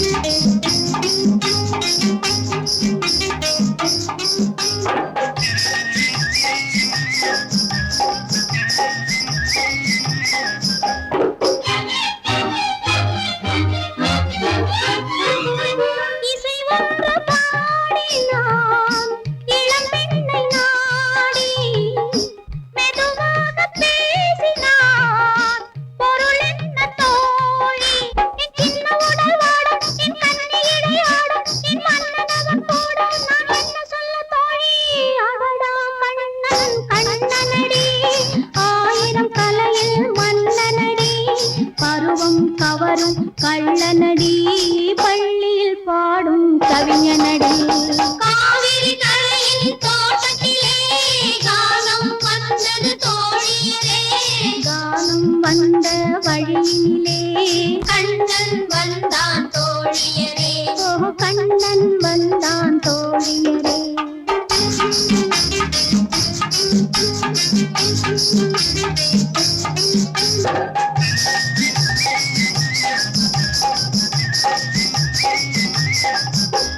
Yeah. கள்ளனடி பள்ளியில் பாடும் கவிஞனடி. காவிரி கரையின் தோட்டத்திலே கானம் வந்தது தோழியரே கானம் வந்த வழியிலே கண்ணன் வந்தான் தோழியரே. ஓ கண்ணன் வந்தான் தோழியரே. அறியாத பெண்ணிடம்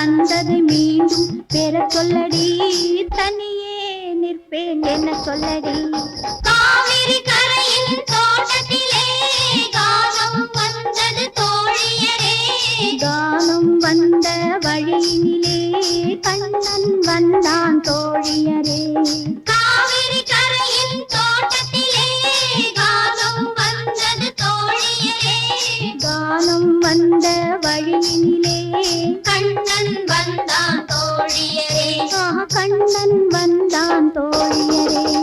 தந்ததை மீண்டும் பெற சொல்லடி. தனியே நிற்பேன் என்ன சொல்லடி. காவிரி கரையின் தோட்டத்திலே கானம் வந்தது தோழியரே. கானம் வந்த வழியினிலே கண்ணன் வந்தான் தோழியரே. காவிரி கரையின் தோட்டத்திலே கானம் வந்தது தோழியரே. கானம் வந்த வழியினிலே கண்ணன் வந்தான் தோழியரே. கண்ணன் வந்தான் தோழியரே.